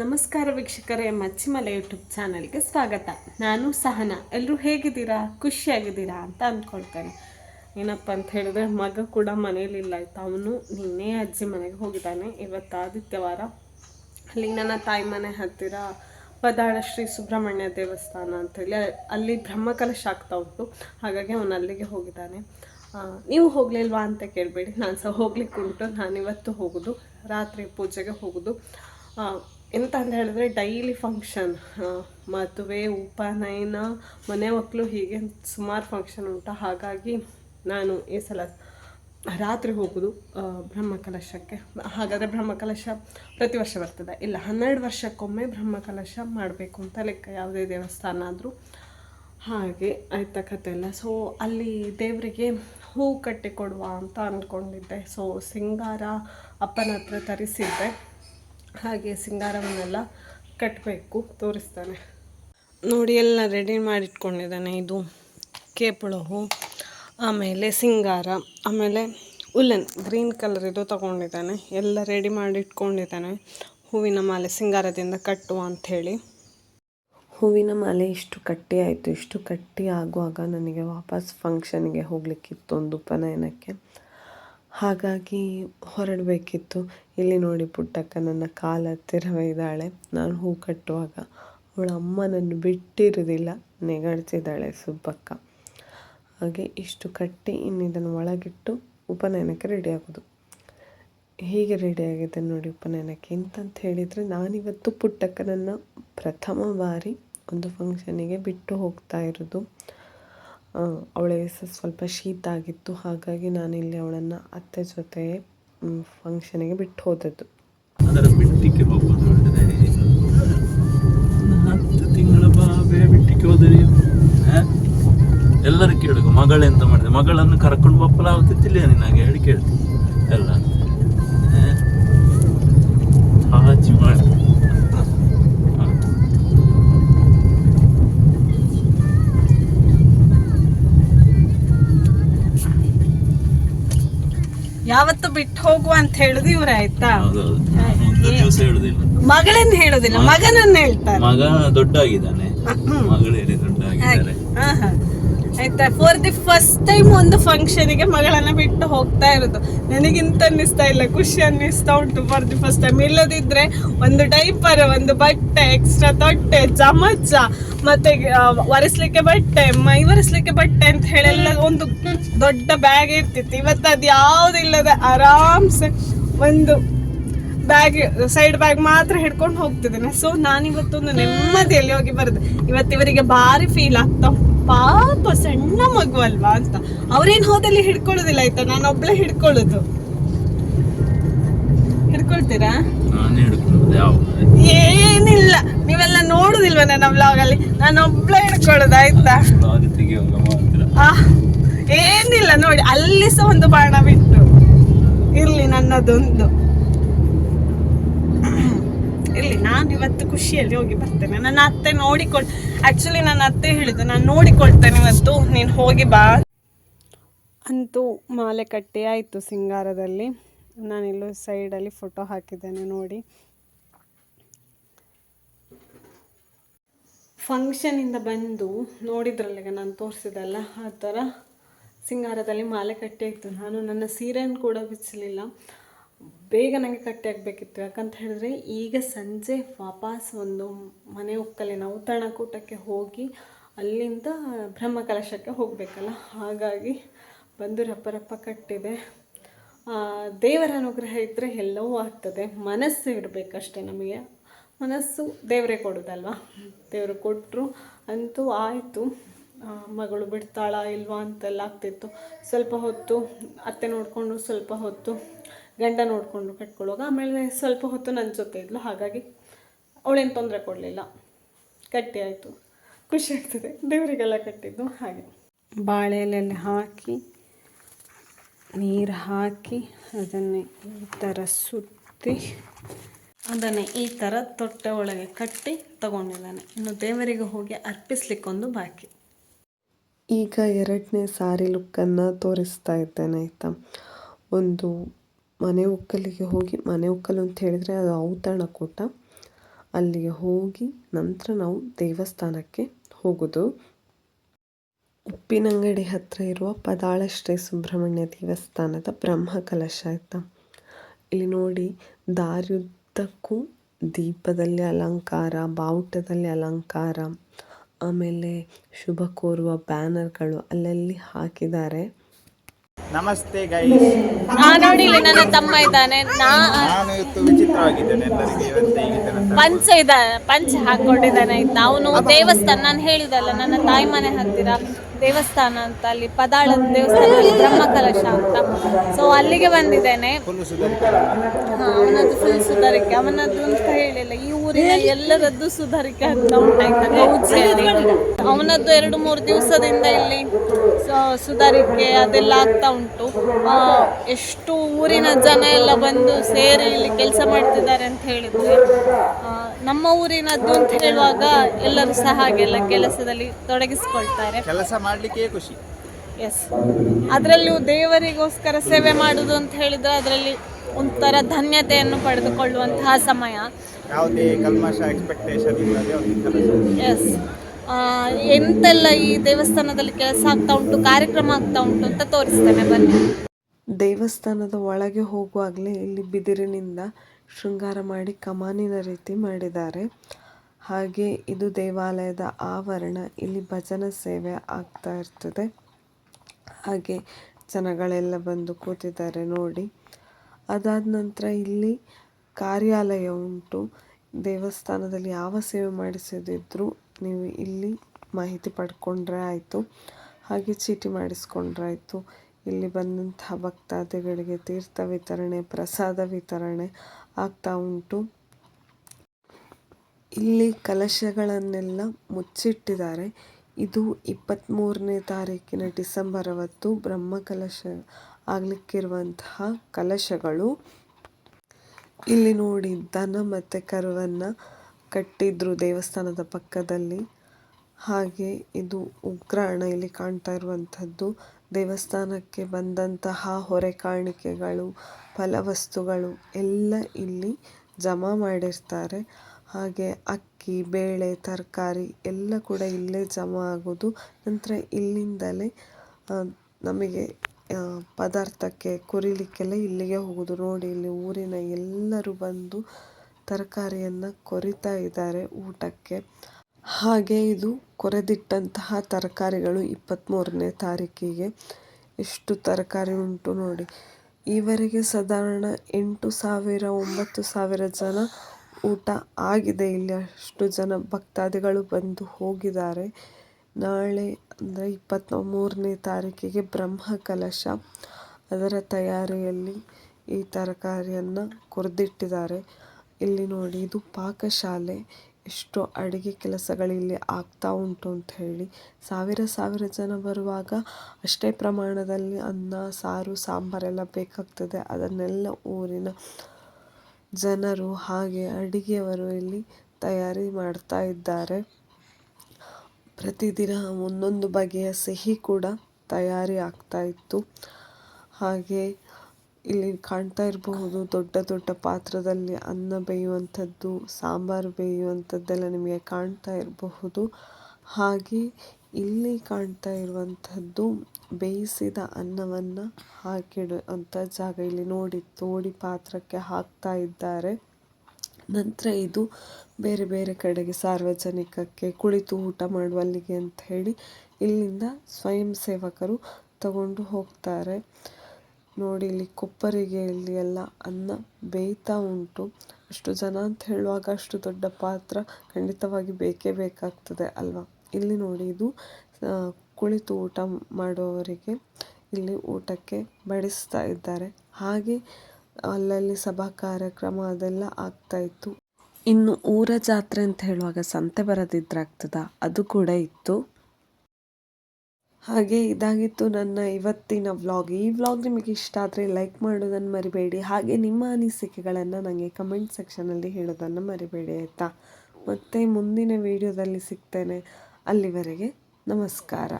ನಮಸ್ಕಾರ ವೀಕ್ಷಕರೇ, ಮಚ್ಚಿಮಲೆ ಯೂಟ್ಯೂಬ್ ಚಾನಲ್ಗೆ ಸ್ವಾಗತ. ನಾನು ಸಹನ. ಎಲ್ಲರೂ ಹೇಗಿದ್ದೀರಾ? ಖುಷಿಯಾಗಿದ್ದೀರಾ ಅಂತ ಅಂದ್ಕೊಳ್ತೇನೆ. ಏನಪ್ಪ ಅಂತ ಹೇಳಿದ್ರೆ, ಮಗ ಕೂಡ ಮನೇಲಿಲ್ಲ ಆಯ್ತು ಅವನು ನಿನ್ನೆ ಅಜ್ಜಿ ಮನೆಗೆ ಹೋಗಿದ್ದಾನೆ. ಇವತ್ತು ಆದಿತ್ಯವಾರ. ಅಲ್ಲಿ ನನ್ನ ತಾಯಿ ಮನೆ ಹತ್ತಿರ ಪದಾಳ ಶ್ರೀ ಸುಬ್ರಹ್ಮಣ್ಯ ದೇವಸ್ಥಾನ ಅಂತೇಳಿ, ಅಲ್ಲಿ ಬ್ರಹ್ಮಕಲಶ ಆಗ್ತಾ ಉಂಟು. ಹಾಗಾಗಿ ಅವನು ಅಲ್ಲಿಗೆ ಹೋಗಿದ್ದಾನೆ. ನೀವು ಹೋಗಲಿಲ್ವಾ ಅಂತ ಕೇಳಬೇಡಿ. ನಾನು ಸಹ ಹೋಗ್ಲಿಕ್ಕೆ ಉಂಟು ನಾನಿವತ್ತು ಹೋಗೋದು. ರಾತ್ರಿ ಪೂಜೆಗೆ ಹೋಗೋದು. ಎಂತ ಅಂತ ಹೇಳಿದ್ರೆ ಡೈಲಿ ಫಂಕ್ಷನ್ ಮದುವೆ, ಉಪನಯನ, ಮನೆ ಮಕ್ಕಳು ಹೀಗೆ ಸುಮಾರು ಫಂಕ್ಷನ್ ಉಂಟು. ಹಾಗಾಗಿ ನಾನು ಈ ಸಲ ರಾತ್ರಿ ಹೋಗೋದು ಬ್ರಹ್ಮಕಲಶಕ್ಕೆ. ಹಾಗಾದರೆ ಬ್ರಹ್ಮಕಲಶ ಪ್ರತಿ ವರ್ಷ ಬರ್ತದೆ. ಇಲ್ಲ, ಹನ್ನೆರಡು ವರ್ಷಕ್ಕೊಮ್ಮೆ ಬ್ರಹ್ಮಕಲಶ ಮಾಡಬೇಕು ಅಂತ ಲೆಕ್ಕ ಯಾವುದೇ ದೇವಸ್ಥಾನ ಆದರೂ. ಹಾಗೆ ಆಯ್ತಾ ಕತೆ ಎಲ್ಲ. ಸೊ ಅಲ್ಲಿ ದೇವರಿಗೆ ಹೂ ಕಟ್ಟಿ ಕೊಡುವ ಅಂತ ಅಂದ್ಕೊಂಡಿದ್ದೆ ಸೊ ಸಿಂಗಾರ ಅಪ್ಪನ ಹತ್ರ ತರಿಸಿದ್ದೆ. ಹಾಗೆ ಸಿಂಗಾರವನ್ನೆಲ್ಲ ಕಟ್ಟಬೇಕು ತೋರಿಸ್ತಾನೆ. ನೋಡಿ, ಎಲ್ಲ ರೆಡಿ ಮಾಡಿಟ್ಕೊಂಡಿದ್ದಾನೆ ಇದು ಕೇಪುಳ ಹೂ ಆಮೇಲೆ ಸಿಂಗಾರ, ಆಮೇಲೆ ಉಲ್ಲನ್ ಗ್ರೀನ್ ಕಲರ್ ಇದು ತಗೊಂಡಿದ್ದಾನೆ. ಎಲ್ಲ ರೆಡಿ ಮಾಡಿ ಇಟ್ಕೊಂಡಿದ್ದಾನೆ ಹೂವಿನ ಮಾಲೆ ಸಿಂಗಾರದಿಂದ ಕಟ್ಟುವ ಅಂಥೇಳಿ. ಹೂವಿನ ಮಾಲೆ ಇಷ್ಟು ಕಟ್ಟಿ ಆಯಿತು. ಇಷ್ಟು ಕಟ್ಟಿ ಆಗುವಾಗ ನನಗೆ ವಾಪಸ್ ಫಂಕ್ಷನ್ಗೆ ಹೋಗಲಿಕ್ಕಿತ್ತು ಒಂದು ಉಪನಯನಕ್ಕೆ. ಹಾಗಾಗಿ ಹೊರಡಬೇಕಿತ್ತು. ಇಲ್ಲಿ ನೋಡಿ ಪುಟ್ಟಕ್ಕ ನನ್ನ ಕಾಲ ಹತ್ತಿರವೇ ಇದ್ದಾಳೆ. ನಾನು ಹೂ ಕಟ್ಟುವಾಗ ಅವಳ ಅಮ್ಮ ನನ್ನ ಬಿಟ್ಟಿರೋದಿಲ್ಲ ನೆಗಡ್ತಿದ್ದಾಳೆ ಸುಬ್ಬಕ್ಕ. ಹಾಗೆ ಇಷ್ಟು ಕಟ್ಟಿ ಇನ್ನು ಇದನ್ನು ಒಳಗಿಟ್ಟು ಉಪನಯನಕ್ಕೆ ರೆಡಿ ಆಗೋದು ಹೀಗೆ ರೆಡಿಯಾಗಿದೆ ನೋಡಿ ಉಪನಯನಕ್ಕೆ. ಎಂತಂತ ಹೇಳಿದರೆ ನಾನಿವತ್ತು ಪುಟ್ಟಕ್ಕನನ್ನು ಪ್ರಥಮ ಬಾರಿ ಒಂದು ಫಂಕ್ಷನಿಗೆ ಬಿಟ್ಟು ಹೋಗ್ತಾ ಇರೋದು ಅವಳಿಗೆ ಸ್ವಲ್ಪ ಶೀತ ಆಗಿತ್ತು, ಹಾಗಾಗಿ ನಾನು ಇಲ್ಲಿ ಅವಳನ್ನು ಅತ್ತೆ ಜೊತೆ ಫಂಕ್ಷನಿಗೆ ಬಿಟ್ಟು ಹೋದದ್ದು. ಅದರ ತಿಂಗಳ ಹೋದರೆ ಎಲ್ಲರೂ ಕೇಳಿದ್ರು ಮಗಳೆಂತ ಮಾಡಿದೆ? ಮಗಳನ್ನು ಕರ್ಕೊಂಡು ಬಪ್ಪಲಾಗುತ್ತಿಲ್ಲ ನಿನಗೆ? ಹೇಳಿ ಕೇಳ್ತಿ ಯಾವತ್ತು ಬಿಟ್ಟು ಹೋಗುವ ಅಂತ ಹೇಳುದು ಇವ್ರ ಆಯ್ತಾ? ದಿವಸ ಹೇಳುದಿಲ್ಲ. ಮಗಳನ್ನ ಹೇಳುದಿಲ್ಲ ಮಗನನ್ನ ಹೇಳ್ತಾರೆ. ಮಗ ದೊಡ್ಡ ಆಗಿದ್ದಾನೆ ಮಗಳೇ ದೊಡ್ಡ ಆಗಿದ್ದಾರೆ. ಆಯ್ತಾ? ಫಾರ್ ದಿ ಫಸ್ಟ್ ಟೈಮ್ ಒಂದು ಫಂಕ್ಷನಿಗೆ ಮಗಳನ್ನ ಬಿಟ್ಟು ಹೋಗ್ತಾ ಇರೋದು. ನನಗಿಂತ ಅನ್ನಿಸ್ತಾ ಇಲ್ಲ, ಖುಷಿ ಅನ್ನಿಸ್ತಾ ಉಂಟು ಫಾರ್ ದಿ ಫಸ್ಟ್ ಟೈಮ್ ಇಲ್ಲದಿದ್ರೆ ಒಂದು ಡೈಪರ್ ಒಂದು ಬಟ್ಟೆ ಎಕ್ಸ್ಟ್ರಾ ತೊಟ್ಟೆ, ಚಮಚ, ಮತ್ತೆ ಒರೆಸ್ಲಿಕ್ಕೆ ಬಟ್ಟೆ ಮೈ ಒರೆಸ್ಲಿಕ್ಕೆ ಬಟ್ಟೆ ಅಂತ ಹೇಳೆಲ್ಲ ಒಂದು ದೊಡ್ಡ ಬ್ಯಾಗ್ ಇರ್ತಿತ್ತು. ಇವತ್ತು ಅದು ಯಾವುದಿಲ್ಲದೆ ಆರಾಮ್ಸೆ ಒಂದು ಬ್ಯಾಗ್ ಸೈಡ್ ಬ್ಯಾಗ್ ಮಾತ್ರ ಹಿಡ್ಕೊಂಡು ಹೋಗ್ತಿದ್ದೇನೆ. ಸೊ ನಾನಿವತ್ತೊಂದು ನೆಮ್ಮದಿಯಲ್ಲಿ ಹೋಗಿ ಬರುದು. ಇವತ್ತು ಇವರಿಗೆ ಭಾರಿ ಫೀಲ್ ಆಗ್ತಾ. ಪಾಪ ಸಣ್ಣ ಮಗು ಅಲ್ವಾ ಅಂತ. ಅವ್ರೇನ್ ಹೋದಲ್ಲಿ ಹಿಡ್ಕೊಳ್ಳೋದಿಲ್ಲ ಆಯ್ತಾ? ನಾನು ಒಬ್ಳೆ ಹಿಡ್ಕೊಳ್ಳೋದು. ಹಿಡ್ಕೊಳ್ತೀರಾ? ಏನಿಲ್ಲ. ನೀವೆಲ್ಲ ನೋಡುದಿಲ್ವ ನನ್ನ ಬ್ಲಾಗ್ ಅಲ್ಲಿ? ನಾನು ಒಬ್ಳೆ ಹಿಡ್ಕೊಳ್ಳೋದು ಆಯ್ತಾ? ಏನಿಲ್ಲ ನೋಡಿ ಅಲ್ಲಿ ಸಹ ಒಂದು ಬಾಣ ಬಿಟ್ಟು. ಇರ್ಲಿ ನನ್ನದೊಂದು. ಇರ್ಲಿ ನಾನು ಇವತ್ತು ಖುಷಿಯಲ್ಲಿ ಹೋಗಿ ಬರ್ತೇನೆ. ನನ್ನ ಅತ್ತೆ ನೋಡಿಕೊಳ್ ಆಕ್ಚುಲಿ ನನ್ನ ಅತ್ತೆ ಹೇಳಿದ್ದು, ನಾನು ನೋಡಿಕೊಳ್ತೇನೆ ಇವತ್ತು. ನೀನು ಹೋಗಿ ಬಾ. ಅಂತೂ ಮಾಲೆ ಕಟ್ಟಿ ಆಯಿತು ಸಿಂಗಾರದಲ್ಲಿ. ನಾನಿಲ್ಲೂ ಸೈಡಲ್ಲಿ ಫೋಟೋ ಹಾಕಿದ್ದೇನೆ ನೋಡಿ. ಫಂಕ್ಷನಿಂದ ಬಂದು ನೋಡಿದ್ರಲ್ಲ ಈಗ ನಾನು ತೋರಿಸಿದಲ್ಲ ಆ ಥರ ಸಿಂಗಾರದಲ್ಲಿ ಮಾಲೆ ಕಟ್ಟಿ ಆಯಿತು. ನಾನು ನನ್ನ ಸೀರೆಯನ್ನು ಕೂಡ ಬಿಚ್ಚಲಿಲ್ಲ ಬೇಗ ನನಗೆ ಕಟ್ಟಿ ಆಗಬೇಕಿತ್ತು ಯಾಕಂತ ಹೇಳಿದ್ರೆ ಈಗ ಸಂಜೆ ವಾಪಸ್ ಒಂದು ಮನೆ ಒಕ್ಕಲೆ ನೌತಣಕೂಟಕ್ಕೆ ಹೋಗಿ ಅಲ್ಲಿಂದ ಬ್ರಹ್ಮಕಲಶಕ್ಕೆ ಹೋಗಬೇಕಲ್ಲ. ಹಾಗಾಗಿ ಬಂದು ರಪ್ಪ ಕಟ್ಟಿದೆ. ದೇವರ ಅನುಗ್ರಹ ಇದ್ದರೆ ಎಲ್ಲವೂ ಆಗ್ತದೆ. ಮನಸ್ಸು ಇರಬೇಕಷ್ಟೆ ನಮಗೆ. ಮನಸ್ಸು ದೇವರೇ ಕೊಡೋದಲ್ವಾ? ದೇವರು ಕೊಟ್ಟರು ಅಂತೂ ಆಯಿತು. ಮಗಳು ಬಿಡ್ತಾಳ ಇಲ್ವಾ ಅಂತೆಲ್ಲ ಆಗ್ತಿತ್ತು. ಸ್ವಲ್ಪ ಹೊತ್ತು ಅತ್ತೆ ನೋಡಿಕೊಂಡು ಸ್ವಲ್ಪ ಹೊತ್ತು ಗಂಡ ನೋಡಿಕೊಂಡು ಕಟ್ಕೊಳ್ಳೋಗ ಆಮೇಲೆ ಸ್ವಲ್ಪ ಹೊತ್ತು ನನ್ನ ಜೊತೆ ಇದ್ಲು. ಹಾಗಾಗಿ ಅವಳೇನು ತೊಂದರೆ ಕೊಡಲಿಲ್ಲ. ಕಟ್ಟಿ ಆಯಿತು. ಖುಷಿ ಆಗ್ತದೆ. ದೇವರಿಗೆಲ್ಲ ಕಟ್ಟಿದ್ದು ಹಾಗೆ. ಬಾಳೆ ಎಲೆಯಲ್ಲಿ ಹಾಕಿ, ನೀರು ಹಾಕಿ, ಅದನ್ನೇ ಈ ಥರ ಸುತ್ತಿ, ಅದನ್ನೇ ಈ ಥರ ತೊಟ್ಟೆ ಒಳಗೆ ಕಟ್ಟಿ ತಗೊಂಡಿದ್ದಾನೆ. ಇನ್ನು ದೇವರಿಗೆ ಹೋಗಿ ಅರ್ಪಿಸ್ಲಿಕ್ಕೊಂದು ಬಾಕಿ. ಈಗ ಎರಡನೇ ಸಾರಿ ಲುಕ್ಕನ್ನು ತೋರಿಸ್ತಾ ಇದ್ದೇನೆ ಆಯಿತಾ. ಒಂದು ಮನೆ ಒಕ್ಕಲಿಗೆ ಹೋಗಿ, ಮನೆ ಒಕ್ಕಲು ಅಂತ ಹೇಳಿದರೆ ಅದು ಔತಣ ಕೂಟ. ಅಲ್ಲಿಗೆ ಹೋಗಿ ನಂತರ ನಾವು ದೇವಸ್ಥಾನಕ್ಕೆ ಹೋಗೋದು. ಉಪ್ಪಿನಂಗಡಿ ಹತ್ತಿರ ಇರುವ ಪದಾಳ ಶ್ರೀ ಸುಬ್ರಹ್ಮಣ್ಯ ದೇವಸ್ಥಾನದ ಬ್ರಹ್ಮ ಕಲಶ ಆಯಿತಾ. ಇಲ್ಲಿ ನೋಡಿ ದಾರಿಯುದ್ದಕ್ಕೂ ದೀಪದಲ್ಲಿ ಅಲಂಕಾರ, ಬಾವುಟದಲ್ಲಿ ಅಲಂಕಾರ, ಆಮೇಲೆ ಶುಭ ಕೋರುವ ಬ್ಯಾನರ್ಗಳು ಅಲ್ಲಲ್ಲಿ ಹಾಕಿದ್ದಾರೆ. ನಮಸ್ತೆ ಗೈಸ್ ನೋಡಿ ಇಲ್ಲಿ ನನ್ನ ತಮ್ಮ ಇದ್ದಾನೆ. ನಾ ನಾನು ಇವತ್ತು ವಿಚಿತ್ರವಾಗಿದ್ದೇನೆ ಎಲ್ಲರಿಗೆ ಇವತ್ತು ಹೇಗಿದೆ ಅಂತ ಪಂಚ ಇದ ಪಂಚ ಹಾಕೊಂಡಿದ್ದಾನೆ ಆಯ್ತಾ ಅವನು ದೇವಸ್ಥಾನ ನಾನು ಹೇಳಿದಲ್ಲ ನನ್ನ ತಾಯಿ ಮನೆ ಹತ್ತಿರ ದೇವಸ್ಥಾನ ಅಂತ ಅಲ್ಲಿ ಪದಾಳ ದೇವಸ್ಥಾನದಲ್ಲಿ ಬ್ರಹ್ಮ ಕಲಶ ಅಂತ. ಸೊ ಅಲ್ಲಿಗೆ ಬಂದಿದ್ದೇನೆ. ಅವನದ್ದು ಫುಲ್ ಸುಧಾರಿಕೆ. ಅವನದ್ದು ಅಂತ ಹೇಳಿಲ್ಲ ಈ ಊರಿನ ಎಲ್ಲರದ್ದು ಸುಧಾರಿಕೆ ಅಂತ ಉಂಟಾಯ್ತಾ ಗೌಜಿಯಲ್ಲಿ ಅವನದ್ದು ಎರಡು ಮೂರು ದಿವಸದಿಂದ ಇಲ್ಲಿ ಸೊ ಸುಧಾರಿಕೆ ಅದೆಲ್ಲ ಆಗ್ತಾ ಉಂಟು. ಆ, ಎಷ್ಟು ಊರಿನ ಜನ ಎಲ್ಲ ಬಂದು ಸೇರಿ ಇಲ್ಲಿ ಕೆಲಸ ಮಾಡ್ತಿದ್ದಾರೆ ಅಂತ ಹೇಳಿದ್ರೆ ನಮ್ಮ ಊರಿನದ್ದು ಅಂತ ಹೇಳುವಾಗ ಎಲ್ಲರೂ ಸಹ ಹಾಗೆಲ್ಲ ಕೆಲಸದಲ್ಲಿ ತೊಡಗಿಸ್ಕೊಳ್ತಾರೆ. ಕೆಲಸ ಮಾಡಲಿಕ್ಕೆ ಖುಷಿ. ಎಸ್ ಅದರಲ್ಲೂ ದೇವರಿಗೋಸ್ಕರ ಸೇವೆ ಮಾಡುದು ಅಂತ ಹೇಳಿದ್ರೆ ಅದರಲ್ಲಿ ಒಂಥರ ಧನ್ಯತೆಯನ್ನು ಪಡೆದುಕೊಳ್ಳುವಂತಹ ಸಮಯ. ಯಾವುದೇ ಕಲ್ಮಶ ಎಕ್ಸ್ಪೆಕ್ಟೇಷನ್ ಎಸ್ ಎಂತೆಲ್ಲ ಈ ದೇವಸ್ಥಾನದಲ್ಲಿ ಕೆಲಸ ಆಗ್ತಾ ಉಂಟು, ಕಾರ್ಯಕ್ರಮ ಆಗ್ತಾ ಉಂಟು ಅಂತ ತೋರಿಸ್ತೇನೆ, ಬನ್ನಿ. ದೇವಸ್ಥಾನದ ಒಳಗೆ ಹೋಗುವಾಗಲೇ ಇಲ್ಲಿ ಬಿದಿರಿನಿಂದ ಶೃಂಗಾರ ಮಾಡಿ ಕಮಾನಿನ ರೀತಿ ಮಾಡಿದ್ದಾರೆ. ಹಾಗೆ ಇದು ದೇವಾಲಯದ ಆವರಣ, ಇಲ್ಲಿ ಭಜನ ಸೇವೆ ಆಗ್ತಾ ಇರ್ತದೆ. ಹಾಗೆ ಜನಗಳೆಲ್ಲ ಬಂದು ಕೂತಿದ್ದಾರೆ ನೋಡಿ. ಅದಾದ ನಂತರ ಇಲ್ಲಿ ಕಾರ್ಯಾಲಯ ಉಂಟು. ದೇವಸ್ಥಾನದಲ್ಲಿ ಯಾವ ಸೇವೆ ಮಾಡಿಸದಿದ್ರೂ ನೀವು ಇಲ್ಲಿ ಮಾಹಿತಿ ಪಡ್ಕೊಂಡ್ರೆ ಆಯಿತು. ಹಾಗೆ ಚೀಟಿ ಮಾಡಿಸ್ಕೊಂಡ್ರೆ ಆಯಿತು. ಇಲ್ಲಿ ಬಂದಂತಹ ಭಕ್ತಾದಿಗಳಿಗೆ ತೀರ್ಥ ವಿತರಣೆ, ಪ್ರಸಾದ ವಿತರಣೆ ಆಗ್ತಾ ಉಂಟು. ಇಲ್ಲಿ ಕಲಶಗಳನ್ನೆಲ್ಲ ಮುಚ್ಚಿಟ್ಟಿದ್ದಾರೆ. ಇದು ಇಪ್ಪತ್ತ್ಮೂರನೇ ತಾರೀಕಿನ ಡಿಸೆಂಬರ್ ಅವತ್ತು ಬ್ರಹ್ಮ ಕಲಶ ಆಗಲಿಕ್ಕಿರುವಂತಹ ಕಲಶಗಳು. ಇಲ್ಲಿ ನೋಡಿ ದನ ಮತ್ತು ಕರುವನ್ನು ಕಟ್ಟಿದ್ರು ದೇವಸ್ಥಾನದ ಪಕ್ಕದಲ್ಲಿ. ಹಾಗೆ ಇದು ಉಗ್ರಾಣ ಇಲ್ಲಿ ಕಾಣ್ತಾ ಇರುವಂಥದ್ದು. ದೇವಸ್ಥಾನಕ್ಕೆ ಬಂದಂತಹ ಹೊರೆ ಕಾಣಿಕೆಗಳು ಫಲವಸ್ತುಗಳು ಎಲ್ಲ ಇಲ್ಲಿ ಜಮಾ ಮಾಡಿರ್ತಾರೆ. ಹಾಗೆ ಅಕ್ಕಿ, ಬೇಳೆ, ತರಕಾರಿ ಎಲ್ಲ ಕೂಡ ಇಲ್ಲೇ ಜಮಾ ಆಗೋದು. ನಂತರ ಇಲ್ಲಿಂದಲೇ ನಮಗೆ ಪದಾರ್ಥಕ್ಕೆ ಕೊರಿಲಿಕ್ಕೆಲ್ಲ ಇಲ್ಲಿಗೆ ಹೋಗೋದು. ನೋಡಿ, ಇಲ್ಲಿ ಊರಿನ ಎಲ್ಲರೂ ಬಂದು ತರಕಾರಿಯನ್ನು ಕೊರಿತಾ ಇದ್ದಾರೆ ಊಟಕ್ಕೆ. ಹಾಗೆ ಇದು ಕೊರೆದಿಟ್ಟಂತಹ ತರಕಾರಿಗಳು ಇಪ್ಪತ್ತ್ಮೂರನೇ ತಾರೀಕಿಗೆ. ಎಷ್ಟು ತರಕಾರಿ ಉಂಟು ನೋಡಿ. ಈವರೆಗೆ ಸಾಧಾರಣ ಎಂಟು ಸಾವಿರ, ಒಂಬತ್ತು ಸಾವಿರ ಜನ ಊಟ ಆಗಿದೆ. ಇಲ್ಲಿ ಅಷ್ಟು ಜನ ಭಕ್ತಾದಿಗಳು ಬಂದು ಹೋಗಿದ್ದಾರೆ. ನಾಳೆ ಅಂದರೆ ಇಪ್ಪತ್ತ ಮೂರನೇ ತಾರೀಕಿಗೆ ಬ್ರಹ್ಮ ಕಲಶ ಅದರ ತಯಾರಿಯಲ್ಲಿ ಈ ತರಕಾರಿಯನ್ನು ಕೊರೆದಿಟ್ಟಿದ್ದಾರೆ. ಇಲ್ಲಿ ನೋಡಿ, ಇದು ಪಾಕಶಾಲೆ. ಎಷ್ಟು ಅಡುಗೆ ಕೆಲಸಗಳು ಇಲ್ಲಿ ಆಗ್ತಾ ಉಂಟು ಅಂತ ಹೇಳಿ. ಸಾವಿರ ಸಾವಿರ ಜನ ಬರುವಾಗ ಅಷ್ಟೇ ಪ್ರಮಾಣದಲ್ಲಿ ಅನ್ನ, ಸಾರು ಸಾಂಬಾರೆಲ್ಲ ಬೇಕಾಗ್ತದೆ. ಅದನ್ನೆಲ್ಲ ಊರಿನ ಜನರು ಹಾಗೆ ಅಡುಗೆಯವರು ಇಲ್ಲಿ ತಯಾರಿ ಮಾಡ್ತಾ ಇದ್ದಾರೆ. ಪ್ರತಿದಿನ ಒಂದೊಂದು ಬಗೆಯ ಸಿಹಿ ಕೂಡ ತಯಾರಿ ಆಗ್ತಾ ಇತ್ತು. ಹಾಗೆ ಇಲ್ಲಿ ಕಾಣ್ತಾ ಇರಬಹುದು ದೊಡ್ಡ ದೊಡ್ಡ ಪಾತ್ರದಲ್ಲಿ ಅನ್ನ ಬೇಯುವಂತದ್ದು ಸಾಂಬಾರ್ ಬೇಯುವಂತದ್ದೆಲ್ಲ ನಿಮಗೆ ಕಾಣ್ತಾ ಇರಬಹುದು. ಹಾಗೆ ಇಲ್ಲಿ ಕಾಣ್ತಾ ಇರುವಂತದ್ದು ಬೇಯಿಸಿದ ಅನ್ನವನ್ನು ಹಾಕಿಡುವಂಥ ಜಾಗ ಇಲ್ಲಿ ನೋಡಿ ತೋಡಿ ಪಾತ್ರಕ್ಕೆ ಹಾಕ್ತಾ ಇದ್ದಾರೆ. ನಂತರ ಇದು ಬೇರೆ ಬೇರೆ ಕಡೆಗೆ ಸಾರ್ವಜನಿಕಕ್ಕೆ ಕುಳಿತು ಊಟ ಮಾಡುವಲ್ಲಿಗೆ ಅಂತ ಹೇಳಿ ಇಲ್ಲಿಂದ ಸ್ವಯಂ ಸೇವಕರು ತಗೊಂಡು ಹೋಗ್ತಾರೆ. ನೋಡಿ ಇಲ್ಲಿ ಕೊಪ್ಪರಿಗೆಯಲ್ಲಿ ಎಲ್ಲ ಅನ್ನ ಬೇಯ್ತಾ ಉಂಟು. ಅಷ್ಟು ಜನ ಅಂತ ಹೇಳುವಾಗ ಅಷ್ಟು ದೊಡ್ಡ ಪಾತ್ರ ಖಂಡಿತವಾಗಿ ಬೇಕೇ ಬೇಕಾಗ್ತದೆ ಅಲ್ವಾ? ಇಲ್ಲಿ ನೋಡಿ ಇದು ಕುಳಿತು ಊಟ ಮಾಡುವವರಿಗೆ ಇಲ್ಲಿ ಊಟಕ್ಕೆ ಬಡಿಸ್ತಾ ಇದ್ದಾರೆ. ಹಾಗೆ ಅಲ್ಲಲ್ಲಿ ಸಭಾ ಕಾರ್ಯಕ್ರಮ ಅದೆಲ್ಲ ಆಗ್ತಾ ಇತ್ತು. ಇನ್ನು ಊರ ಜಾತ್ರೆ ಅಂತ ಹೇಳುವಾಗ ಸಂತೆ ಬರೋದಿದ್ರಾಗ್ತದ? ಅದು ಕೂಡ ಇತ್ತು. ಹಾಗೆ ಇದಾಗಿತ್ತು ನನ್ನ ಇವತ್ತಿನ ವ್ಲಾಗ್ ಈ ವ್ಲಾಗ್ ನಿಮಗೆ ಇಷ್ಟ ಆದರೆ ಲೈಕ್ ಮಾಡೋದನ್ನು ಮರಿಬೇಡಿ. ಹಾಗೆ ನಿಮ್ಮ ಅನಿಸಿಕೆಗಳನ್ನು ನನಗೆ ಕಮೆಂಟ್ ಸೆಕ್ಷನಲ್ಲಿ ಹೇಳೋದನ್ನು ಮರಿಬೇಡಿ, ಆಯಿತಾ? ಮತ್ತು ಮುಂದಿನ ವೀಡಿಯೋದಲ್ಲಿ ಸಿಗ್ತೇನೆ. ಅಲ್ಲಿವರೆಗೆ ನಮಸ್ಕಾರ.